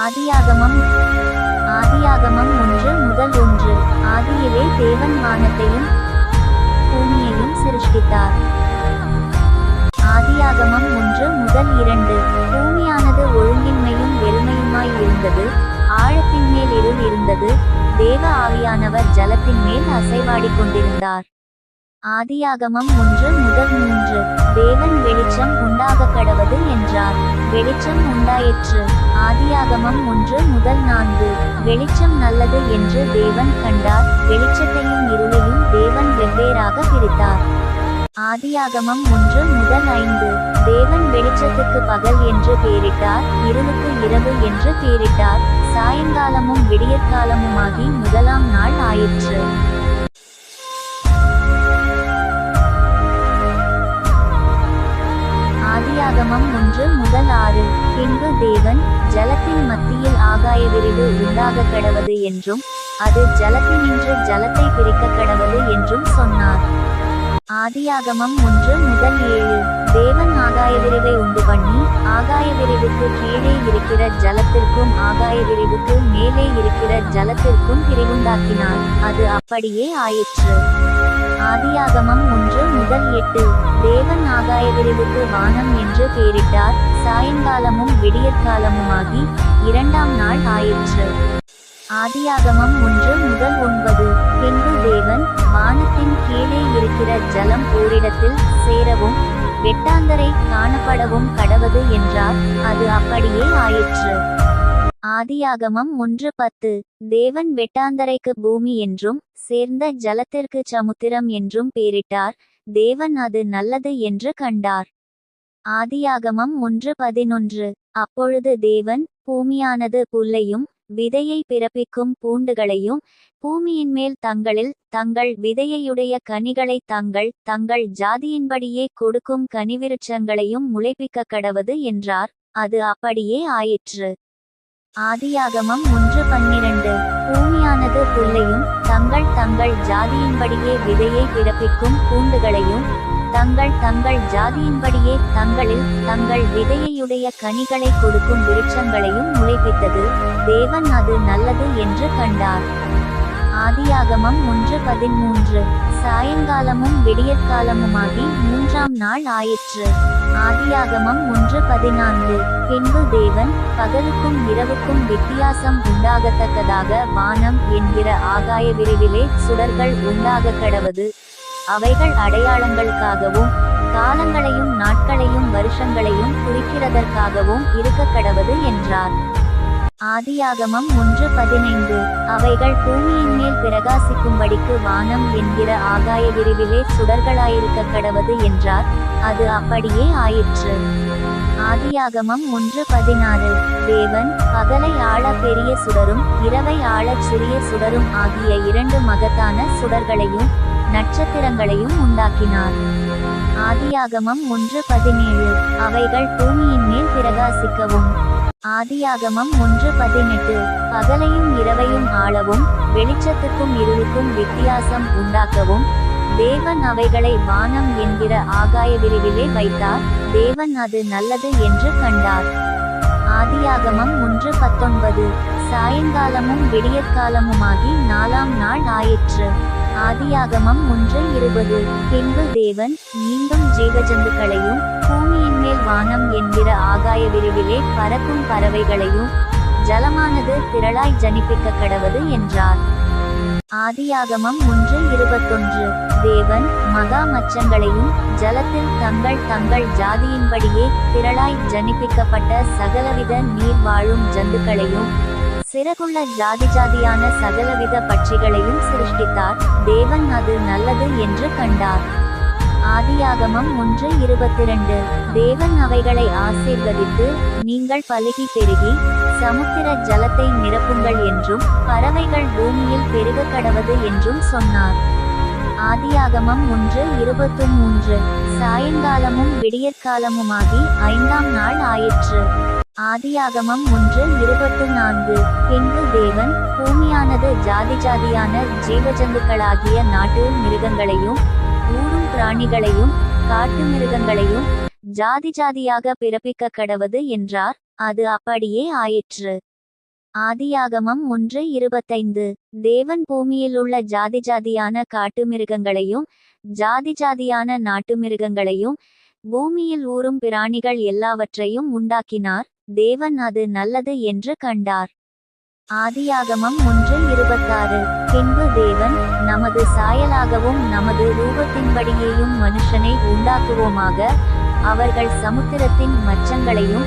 ஆதியாகமம். ஆதியாகமம் ஒன்று முதல் ஒன்று. ஆதியிலே தேவன் வானத்தையும் பூமியையும் சிருஷ்டித்தார். ஆதியாகமம் ஒன்று முதல் இரண்டு. பூமியானது ஒழுங்கின்மையும் வெறுமையுமாய் இருந்தது. ஆழத்தின் மேல் இருள் இருந்தது. தேவ ஆவியானவர் ஜலத்தின் மேல் அசைவாடிக் கொண்டிருந்தார். ஆதியாகமம் ஒன்று முதல் மூன்று. தேவன் வெளிச்சம் உண்டாக கடவது என்றார். வெளிச்சம் உண்டாயிற்று. ஆதியாகமம் ஒன்று முதல் நான்கு. வெளிச்சம் நல்லது என்று தேவன் கண்டார். வெளிச்சத்தையும் இருளையும் தேவன் வெவ்வேறாக பிரித்தார். ஆதியாகமம் ஒன்று முதல் ஐந்து. தேவன் வெளிச்சத்துக்கு பகல் என்று பெயரிட்டார். இருளுக்கு இரவு என்று பெயரிட்டார். சாயங்காலமும் விடியற்காலமுமாகி முதலாம் நாள் ஆயிற்று. ஒன்று முதல் ஆறு பின்பு தேவன் ஜலத்தின் மத்தியில் ஆகாய விரிவு உண்டாக கடவது என்றும் அது ஜலத்தினின்று ஜலத்தை பிரிக்க கடவது என்றும் சொன்னார். ஆதியாகமம் ஒன்று முதல் ஏழு. தேவன் ஆகாய விரிவை உண்டு பண்ணி ஆகாய விரிவுக்கு கீழே இருக்கிற ஜலத்திற்கும் ஆகாய விரிவுக்கு மேலே இருக்கிற ஜலத்திற்கும் பிரிவுண்டாக்கினார். அது அப்படியே ஆயிற்று. ஆதியாகமம் ஒன்று முதல் எட்டு. தேவன் ஆகாய விரிவுக்கு வானம் என்று பெயரிட்டார். சாயங்காலமும் விடியற்காலமுமாகி இரண்டாம் நாள் ஆயிற்று. ஆதியாகமம் ஒன்று முதல் ஒன்பது. பின்பு தேவன் வானத்தின் கீழே இருக்கிற ஜலம் ஓரிடத்தில் சேரவும் வெட்டாந்தரை காணப்படவும் கடவது என்றார். அது அப்படியே ஆயிற்று. ஆதியாகமம் ஒன்று பத்து. தேவன் வெட்டாந்தரைக்கு பூமி என்றும் சேர்ந்த ஜலத்திற்கு சமுத்திரம் என்றும் பேரிட்டார். தேவன் அது நல்லது என்று கண்டார். ஆதியாகமம் ஒன்று பதினொன்று. அப்பொழுது தேவன் பூமியானது புல்லையும் விதையை பிறப்பிக்கும் பூண்டுகளையும் பூமியின் மேல் தங்களில் தங்கள் விதையையுடைய கனிகளை தங்கள் தங்கள் ஜாதியின்படியே கொடுக்கும் கனிவிருச்சங்களையும் முளைப்பிக்க கடவது என்றார். அது அப்படியே ஆயிற்று. ஆதியாகமம் ஒன்று பன்னிரண்டு. பூமியானது புல்லையும் தங்கள் தங்கள் ஜாதியின்படியே விதையை பிறப்பிக்கும் பூண்டுகளையும் தங்கள் தங்கள் ஜாதியின்படியே தங்களில் தங்கள் விதையையுடைய கனிகளை கொடுக்கும் விருட்சங்களையும் முளைப்பித்தது. தேவன் அது நல்லது என்று கண்டார். ஆதியாகமம் ஒன்று பதிமூன்று. சாயங்காலமும் விடியற்காலமுமாகி மூன்றாம் நாள் ஆயிற்று. ஆதியாகமம் ஒன்று பதினான்கு. பின்பு தேவன் பகலுக்கும் இரவுக்கும் வித்தியாசம் உண்டாகத்தக்கதாக வானம் என்கிற ஆகாய விரிவிலே சுடர்கள் உண்டாக கடவது. அவைகள் அடையாளங்களுக்காகவும் காலங்களையும் நாட்களையும் வருஷங்களையும் குறிக்கிறதற்காகவும் இருக்க கடவது என்றார். ஆதியாகமம் ஒன்று பதினைந்து. அவைகள் பூமியின் மேல் பிரகாசிக்கும்படிக்கு வானம் என்கிற ஆகாய விரிவிலே சுடர்களாயிருக்க கடவது என்றார். அது அப்படியே ஆயிற்று. ஆதியாகமம் ஒன்று பதினாறு. தேவன் பகலை ஆள பெரிய சுடரும் இரவை ஆளச் சிறிய சுடரும் ஆகிய இரண்டு மகத்தான சுடர்களையும் நட்சத்திரங்களையும் உண்டாக்கினார். ஆதியாகமம் ஒன்று பதினேழு. அவைகள் பூமியின் மேல் பிரகாசிக்கவும். ஆதியாகமம் ஒன்று பதினெட்டு. பகலையும் இரவையும் ஆளவும் வெளிச்சத்துக்கும் இருளுக்கும் வித்தியாசம் உண்டாக்கவும் தேவன் அவைகளை வானம் என்கிற ஆகாய விரிவிலே வைத்தார் தேவன் அது நல்லது என்று கண்டார். ஆதியாகமம் ஒன்று பத்தொன்பது. சாயங்காலமும் விடியற்காலமுமாகி நாலாம் நாள் ஆயிற்று. ஆதியாகமம் ஒன்று இருபது. பின்பு தேவன் மீண்டும் ஜீவஜந்துக்களையும் வானம் என்கிற ஆகாய விரிவிலே பறக்கும் பறவைகளையும் ஜலமானது திரளாய் ஜனிப்பிக்க கடவது என்றார். ஆதியாகமம் ஒன்று இருபத்தொன்று. தேவன் மகா மச்சங்களையும் ஜலத்தில் தங்கள் தங்கள் ஜாதியின்படியே திரளாய் ஜனிப்பிக்கப்பட்ட சகலவித நீர் வாழும் ஜந்துக்களையும் சிறகுள்ள ஜாதி ஜாதியான சகலவித பட்சிகளையும் சிருஷ்டித்தார். தேவன் அது நல்லது என்று கண்டார். ஆதியாகமம் ஒன்று இருபத்திரண்டு. தேவன் அவைகளை ஆசீர்வதித்து நீங்கள் பழுகி பெருகி சமுத்திர ஜலத்தை நிரப்புங்கள் என்றும் பறவைகள் பூமியில் பெருக கடவது என்றும் சொன்னார். ஆதியாகமம் ஒன்று இருபத்து மூன்று சாயங்காலமும் விடியற்காலமுமாகி ஐந்தாம் நாள் ஆயிற்று. ஆதியாகமம் ஒன்று இருபத்து நான்கு பின்பு தேவன் பூமியானது ஜாதி ஜாதியான ஜீவஜந்துக்களாகிய நாட்டு மிருகங்களையும் பிராணிகளையும் காட்டு மிருகங்களையும் ஜாதி ஜாதியாக பிறப்பிக்க கடவது என்றார். அது அப்படியே ஆயிற்று. ஆதியாகமம் ஒன்று இருபத்தைந்து. தேவன் பூமியிலுள்ள ஜாதி ஜாதியான காட்டு மிருகங்களையும் ஜாதி ஜாதியான நாட்டு மிருகங்களையும் பூமியில் ஊறும் பிராணிகள் எல்லாவற்றையும் உண்டாக்கினார். தேவன் அது நல்லது என்று கண்டார். ஆதியாகமம் ஒன்று இருபத்தாறு. பின்பு தேவன் நமது சாயலாகவும் நமது ரூபத்தின்படியேயும் மனுஷனை உண்டாக்குவோமாக. அவர்கள் சமுத்திரத்தின் மச்சங்களையும்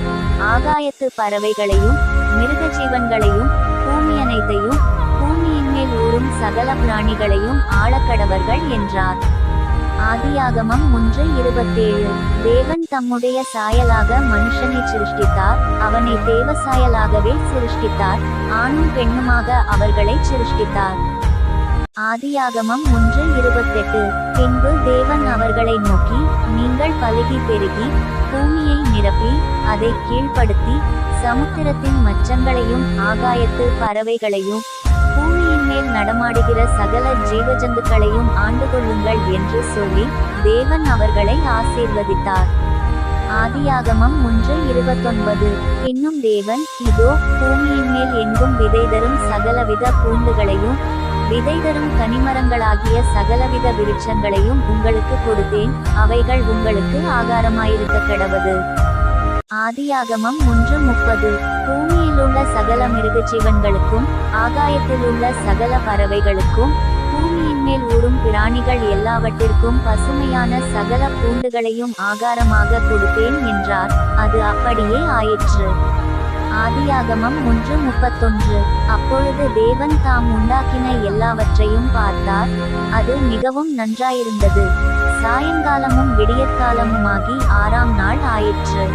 ஆகாயத்து பறவைகளையும் மிருக ஜீவன்களையும் பூமி அனைத்தையும் பூமியின் மேல் ஊறும் சகல பிராணிகளையும் ஆளக்கடவர்கள் என்றார். ஆதியாகமம் ஒன்று இருபத்தேழு. தேவன் தம்முடைய சாயலாக மனுஷனை சிருஷ்டித்தார் அவனை தேவ சாயலாகவே சிருஷ்டித்தார் ஆணும் பெண்ணுமாக அவர்களை சிருஷ்டித்தார். ஆதியாகமம் ஒன்று இருபத்தெட்டு. பின்பு தேவன் அவர்களை நோக்கி நீங்கள் பழுகி பெருகி பூமியை நிரப்பி அதை கீழ்ப்படுத்தி சமுத்திரத்தின் மச்சங்களையும் ஆகாயத்து பறவைகளையும் பூமியில் நடமாடுகிற சகல ஜீவஜந்துக்களையும் ஆண்டு கொள்ளுங்கள் என்று சொல்லி தேவன் அவர்களை ஆசீர்வதித்தார். ஆதியாகமம் ஒன்று இருபத்தொன்பது. இன்னும் தேவன் இதோ பூமியின் மேல் எங்கும் விதை தரும் சகலவித பூண்டுகளையும் விதை தரும் கனிமரங்களாகிய சகலவித விருட்சங்களையும் உங்களுக்கு கொடுத்தேன். அவைகள் உங்களுக்கு ஆகாரமாயிருக்க கிடவது. ஆதியாகமம் ஒன்று முப்பது. பூமியில் உள்ள சகல மிருக ஜீவன்களுக்கும் ஆகாயத்திலுள்ள சகல பறவைகளுக்கும் பூமியின் மேல் ஊறும் பிராணிகள் எல்லாவற்றிற்கும் பசுமையான சகல பூண்டுகளையும் ஆகாரமாக கொடுத்தேன் என்றார். அது அப்படியே ஆயிற்று. ஆதியாகமம் ஒன்று முப்பத்தொன்று. அப்பொழுது தேவன் தாம் உண்டாக்கின எல்லாவற்றையும் பார்த்தார். அது மிகவும் நன்றாயிருந்தது. சாயங்காலமும் விடியற்காலமுமாகி ஆறாம் நாள் ஆயிற்று.